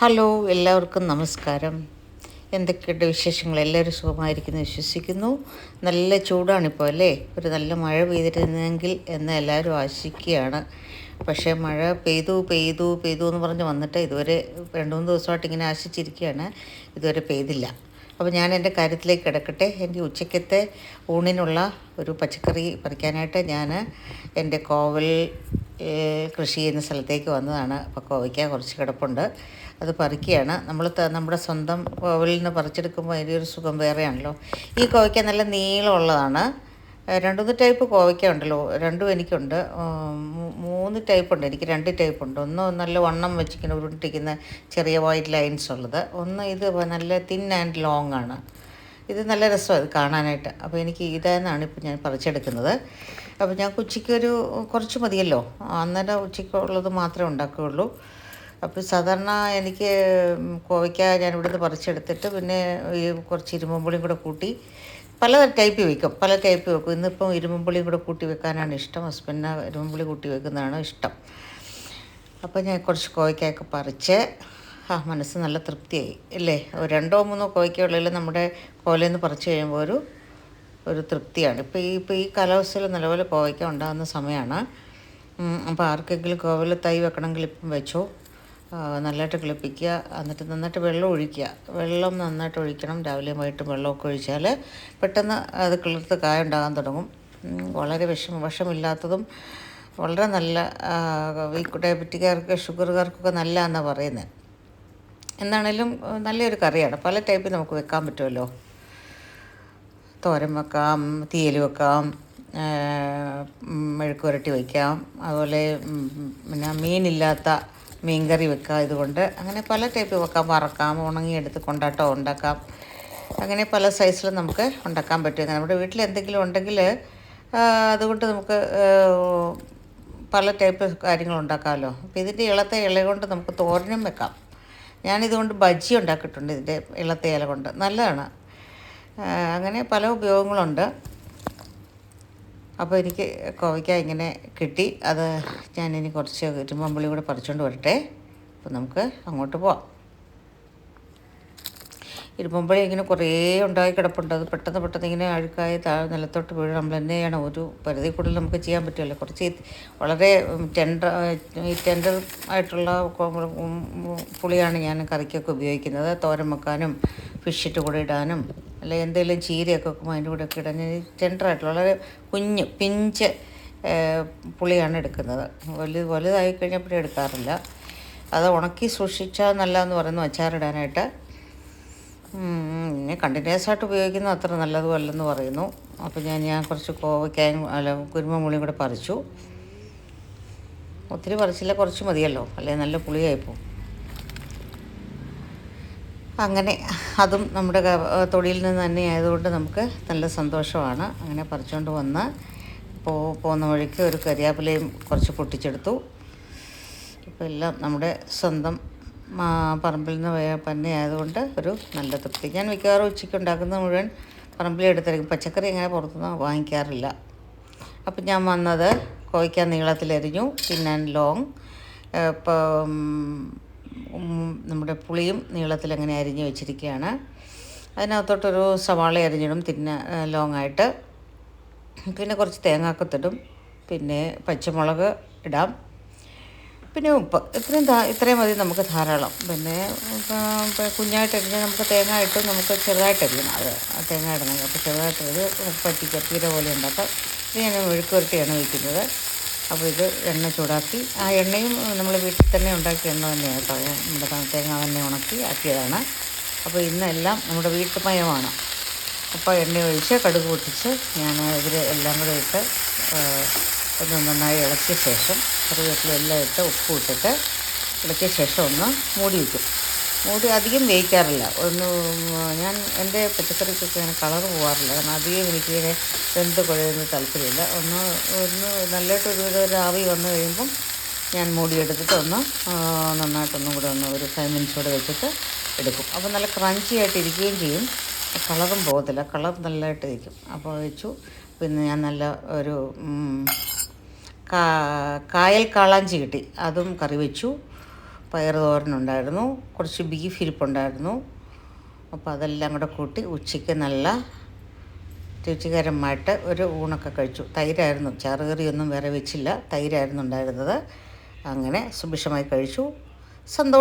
Hello എല്ലാവർക്കും നമസ്കാരം. എന്തൊക്കെയുണ്ട് വിശേഷങ്ങൾ? എല്ലാവരും സുഖമായിരിക്കുന്നു വിശ്വസിക്കുന്നു. നല്ല ചൂടാണിപ്പോൾ അല്ലേ? ഒരു നല്ല മഴ പെയ്തിരുന്നെങ്കിൽ എന്ന് എല്ലാവരും ആശിക്കുകയാണ്. പക്ഷേ മഴ പെയ്തു പെയ്തു പെയ്തു എന്ന് പറഞ്ഞ് വന്നിട്ട് ഇതുവരെ രണ്ട് മൂന്ന് ദിവസമായിട്ട് ഇങ്ങനെ ആശിച്ചിരിക്കുകയാണ്. ഇതുവരെ പെയ്തില്ല. അപ്പോൾ ഞാൻ എന്റെ കാര്യത്തിലേക്ക് കിടക്കട്ടെ. എന്റെ ഉച്ചക്കത്തെ ഊണിനുള്ള ഒരു പച്ചക്കറി പറിക്കാനായിട്ട് ഞാൻ എന്റെ കോവൽ കൃഷി ചെയ്യുന്ന സ്ഥലത്തേക്ക് വന്നതാണ്. അപ്പോൾ കോവയ്ക്ക കുറച്ച് കിടപ്പുണ്ട്. അത് പറിക്കുകയാണ്. നമ്മൾ നമ്മുടെ സ്വന്തം കോവലിൽ നിന്ന് പറിച്ചെടുക്കുമ്പോൾ അതിന്റെ ഒരു സുഖം വേറെയാണല്ലോ. ഈ കോവയ്ക്ക നല്ല നീളമുള്ളതാണ്. ഏഹ്, രണ്ട് മൂന്ന് ടൈപ്പ് കോവയ്ക്ക ഉണ്ടല്ലോ. രണ്ടും എനിക്കുണ്ട്. മൂന്ന് ടൈപ്പ് ഉണ്ട്. എനിക്ക് രണ്ട് ടൈപ്പ് ഉണ്ട്. ഒന്ന് നല്ല വണ്ണം വെച്ചിരിക്കുന്ന ഉരുണ്ടിരിക്കുന്ന ചെറിയ വൈറ്റ് ലൈൻസ് ഉള്ളത്. ഒന്ന് ഇത് നല്ല തിൻ ആൻഡ് ലോങ് ആണ്. ഇത് നല്ല രസമാണ് ഇത് കാണാനായിട്ട്. അപ്പോൾ എനിക്ക് ഇതെന്നാണ് ഇപ്പോൾ ഞാൻ പറിച്ചെടുക്കുന്നത്. അപ്പോൾ ഞാൻ ഉച്ചയ്ക്ക് ഒരു കുറച്ച് മതിയല്ലോ. അന്നേരം ഉച്ചയ്ക്ക് ഉള്ളത് മാത്രമേ ഉണ്ടാക്കുകയുള്ളൂ. അപ്പോൾ സാധാരണ എനിക്ക് കോവയ്ക്ക ഞാൻ ഇവിടുന്ന് പറിച്ചെടുത്തിട്ട് പിന്നെ ഈ കുറച്ച് ഇരുമ്പുളിയും കൂടെ കൂട്ടി പല ടൈപ്പ് വെക്കും. പല ടൈപ്പ് വെക്കും. ഇന്നിപ്പം ഇരുമ്പുളിയും കൂടെ കൂട്ടി വെക്കാനാണ് ഇഷ്ടം. ഹസ്ബൻഡിന് ഇരുമ്പുളി കൂട്ടി വെക്കുന്നതാണ് ഇഷ്ടം. അപ്പോൾ ഞാൻ കുറച്ച് കോവയ്ക്കൊക്കെ പറിച്ച് ആ മനസ്സ് നല്ല തൃപ്തിയായി. അല്ലേ രണ്ടോ മൂന്നോ കോവയ്ക്കുള്ളിൽ നമ്മുടെ കോലയിൽ നിന്ന് പറിച്ച് കഴിയുമ്പോൾ ഒരു ഒരു തൃപ്തിയാണ്. ഇപ്പോൾ ഈ ഇപ്പോൾ ഈ കാലാവസ്ഥയിൽ നല്ലപോലെ കോവയ്ക്ക ഉണ്ടാകുന്ന സമയമാണ് അപ്പോൾ ആർക്കെങ്കിലും കോവൽ തൈ വെക്കണമെങ്കിൽ ഇപ്പം വെച്ചോ. നല്ലതായിട്ട് കിളിപ്പിക്കുക എന്നിട്ട് നന്നായിട്ട് വെള്ളം ഒഴിക്കുക. വെള്ളം നന്നായിട്ട് ഒഴിക്കണം. രാവിലെയും വൈകിട്ടും വെള്ളമൊക്കെ ഒഴിച്ചാൽ പെട്ടെന്ന് അത് കിളിർത്ത് കായ ഉണ്ടാകാൻ തുടങ്ങും വളരെ വിഷം വിഷമില്ലാത്തതും വളരെ നല്ല ഈ ഡയബറ്റിക്കാർക്ക് ഷുഗറുകാർക്കൊക്കെ നല്ല എന്നാണ് പറയുന്നത് എന്താണേലും നല്ലൊരു കറിയാണ്. പല ടൈപ്പിൽ നമുക്ക് വെക്കാൻ പറ്റുമല്ലോ തോരൻ വെക്കാം തീയൽ വെക്കാം ആ, ഉം, മെഴുക്ക് പുരട്ടി വയ്ക്കാം അതുപോലെ പിന്നെ മീനില്ലാത്ത മീൻകറി വെക്കാം ഇതുകൊണ്ട്. അങ്ങനെ പല ടൈപ്പ് വെക്കാം. വറക്കാം ഉണങ്ങിയെടുത്ത് കൊണ്ടാട്ടോ ഉണ്ടാക്കാം. അങ്ങനെ പല സൈസിലും നമുക്ക് ഉണ്ടാക്കാൻ പറ്റും. നമ്മുടെ വീട്ടിൽ എന്തെങ്കിലും ഉണ്ടെങ്കിൽ അതുകൊണ്ട് നമുക്ക് പല ടൈപ്പ് കാര്യങ്ങൾ ഉണ്ടാക്കാമല്ലോ. അപ്പോൾ ഇതിന്റെ ഇളത്തെ ഇല കൊണ്ട് നമുക്ക് തോരനും വെക്കാം. ഞാനിതുകൊണ്ട് ബജ്ജി ഉണ്ടാക്കിയിട്ടുണ്ട് ഇതിന്റെ ഇളത്തെ ഇല കൊണ്ട്. നല്ലതാണ്. അങ്ങനെ പല ഉപയോഗങ്ങളുണ്ട്. അപ്പോൾ എനിക്ക് കോവയ്ക്ക ഇങ്ങനെ കിട്ടി. അത് ഇനി കുറച്ച് ഇരുമ്പമ്പുളി കൂടെ പറിച്ചുകൊണ്ട് വരട്ടെ. അപ്പോൾ നമുക്ക് അങ്ങോട്ട് പോവാം. ഇരുമ്പമ്പുളി ഇങ്ങനെ കുറേ ഉണ്ടായി കിടപ്പുണ്ട്. അത് പെട്ടെന്ന് പെട്ടെന്ന് ഇങ്ങനെ അഴുക്കായി താഴെ നിലത്തോട്ട് വീഴും നമ്മൾ തന്നെയാണ് ഒരു പരിധി കൂടുതൽ നമുക്ക് ചെയ്യാൻ പറ്റുമല്ലോ. കുറച്ച് വളരെ ടെൻഡർ ഈ ടെൻഡർ ആയിട്ടുള്ള പുളിയാണ് ഞാൻ കറിക്കൊക്കെ ഉപയോഗിക്കുന്നത്. തോരൻ വെക്കാനും ഫിഷിട്ട് കൂടെ ഇടാനും. അല്ലെ എന്തെങ്കിലും ചീരയൊക്കെ വെക്കുമ്പോൾ അതിന്റെ കൂടെ ഒക്കെ ഇടാൻ. ഞാൻ ടെൻഡറായിട്ടുള്ള വളരെ കുഞ്ഞ് പിഞ്ച് പുളിയാണ് എടുക്കുന്നത്. വലുത് വലുതായി കഴിഞ്ഞപ്പോഴേ എടുക്കാറില്ല. അത് ഉണക്കി സൂക്ഷിച്ചാൽ നല്ലതെന്ന് പറയുന്നു അച്ചാറിടാനായിട്ട്. പിന്നെ കണ്ടിന്യൂസ് ആയിട്ട് ഉപയോഗിക്കുന്നത് അത്ര നല്ലതും അല്ലെന്ന് പറയുന്നു. അപ്പോൾ ഞാൻ ഞാൻ കുറച്ച് കോവയ്ക്കായും അല്ല കുരുമുളിയും കൂടെ പറിച്ചു. ഒത്തിരി പറിച്ചില്ല കുറച്ച് മതിയല്ലോ. അല്ലേ നല്ല പുളിയായിപ്പോവും അങ്ങനെ അതും നമ്മുടെ തൊഴിലിൽ നിന്ന് തന്നെ ആയതുകൊണ്ട് നമുക്ക് നല്ല സന്തോഷമാണ്. അങ്ങനെ പറിച്ചുകൊണ്ട് വന്ന് പോ പോകുന്ന വഴിക്ക് ഒരു കരിയാപ്പിലയും കുറച്ച് പൊട്ടിച്ചെടുത്തു. ഇപ്പോൾ എല്ലാം നമ്മുടെ സ്വന്തം പറമ്പിൽ നിന്ന് തന്നെ ആയതുകൊണ്ട് ഒരു നല്ല തൃപ്തി. ഞാൻ മിക്കവാറും ഉച്ചയ്ക്ക് ഉണ്ടാക്കുന്ന മുഴുവൻ പറമ്പിലെടുത്തിരിക്കും പച്ചക്കറി അങ്ങനെ പുറത്തുനിന്ന് വാങ്ങിക്കാറില്ല. അപ്പം ഞാൻ വന്നത് കോയ്ക്ക നീളത്തിലരിഞ്ഞു പിന്നെ ലോങ് ഇപ്പം നമ്മുടെ പുളിയും നീളത്തിൽ അങ്ങനെ അരിഞ്ഞ് വെച്ചിരിക്കുകയാണ്. അതിനകത്തോട്ടൊരു സവാള അരിഞ്ഞിടും. തിന്ന ലോങ് ആയിട്ട് പിന്നെ കുറച്ച് തേങ്ങാക്കത്തിടും. പിന്നെ പച്ചമുളക് ഇടാം. പിന്നെ ഉപ്പ്. ഇത്രയും ഇത്രയും മതി നമുക്ക് ധാരാളം. പിന്നെ കുഞ്ഞായിട്ട് അരിഞ്ഞാൽ നമുക്ക് തേങ്ങ ഇട്ട് നമുക്ക് ചെറുതായിട്ട് അരിയണം. അത് തേങ്ങ ഇടണമെങ്കിൽ അപ്പോൾ ചെറുതായിട്ട് നമുക്ക് പറ്റിക്ക പീര പോലെ ഉണ്ടാക്കാം. ഇത് ഞാൻ ഒഴുക്കുരട്ടിയാണ് വയ്ക്കുന്നത്. അപ്പോൾ ഇത് എണ്ണ ചൂടാക്കി. ആ എണ്ണയും നമ്മൾ വീട്ടിൽ തന്നെ ഉണ്ടാക്കിയ എണ്ണ തന്നെയാണ് കേട്ടോ. നമ്മുടെ തേങ്ങ തന്നെ ഉണക്കി ആക്കിയതാണ്. അപ്പോൾ ഇന്നെല്ലാം നമ്മുടെ വീട്ടുമയമാണ്. അപ്പോൾ എണ്ണ ഒഴിച്ച് കടുക് പൊട്ടിച്ച് ഞാൻ ഇതിൽ എല്ലാം കൂടെ ഇട്ട് ഒന്ന് നന്നായി ഇളക്കിയ ശേഷം കറിവേപ്പിലെല്ലാം ഇട്ട് ഉപ്പ് ഇട്ടിട്ട് ഇളക്കിയ ശേഷം ഒന്ന് മൂടി വയ്ക്കും. മൂടി അധികം വേവിക്കാറില്ല. ഒന്ന് ഞാൻ എന്റെ പച്ചക്കറിക്കൊക്കെ അങ്ങനെ കളർ പോകാറില്ല കാരണം അധികം എനിക്ക് ഇങ്ങനെ വെന്ത് കുഴയുന്ന താല്പര്യമില്ല. ഒന്ന് ഒന്ന് നല്ലതായിട്ട് ഒരു ഒരു ആവി വന്നു കഴിയുമ്പം ഞാൻ മൂടിയെടുത്തിട്ട് ഒന്ന് നന്നായിട്ടൊന്നും കൂടെ ഒന്ന് ഒരു ഫൈവ് മിനിറ്റ്സ് കൂടെ വെച്ചിട്ട് എടുക്കും. അപ്പോൾ നല്ല ക്രഞ്ചി ആയിട്ട് ഇരിക്കുകയും ചെയ്യും. കളറും പോകത്തില്ല. കളർ നല്ലതായിട്ട് ഇരിക്കും. അപ്പോൾ വെച്ചു. പിന്നെ ഞാൻ നല്ല ഒരു കായൽ കാളാഞ്ചി കിട്ടി. അതും കറി വെച്ചു. പയർ തോരനുണ്ടായിരുന്നു കുറച്ച് ബീഫ് ഇരിപ്പുണ്ടായിരുന്നു. അപ്പോൾ അതെല്ലാം കൂടെ കൂട്ടി ഉച്ചയ്ക്ക് നല്ല രുചികരമായിട്ട് ഒരു ഊണൊക്കെ കഴിച്ചു. തൈരായിരുന്നു. ചാറുകറിയൊന്നും വേറെ വെച്ചില്ല. തൈരായിരുന്നു ഉണ്ടായിരുന്നത്. അങ്ങനെ സുഭിക്ഷമായി കഴിച്ചു. സന്തോഷം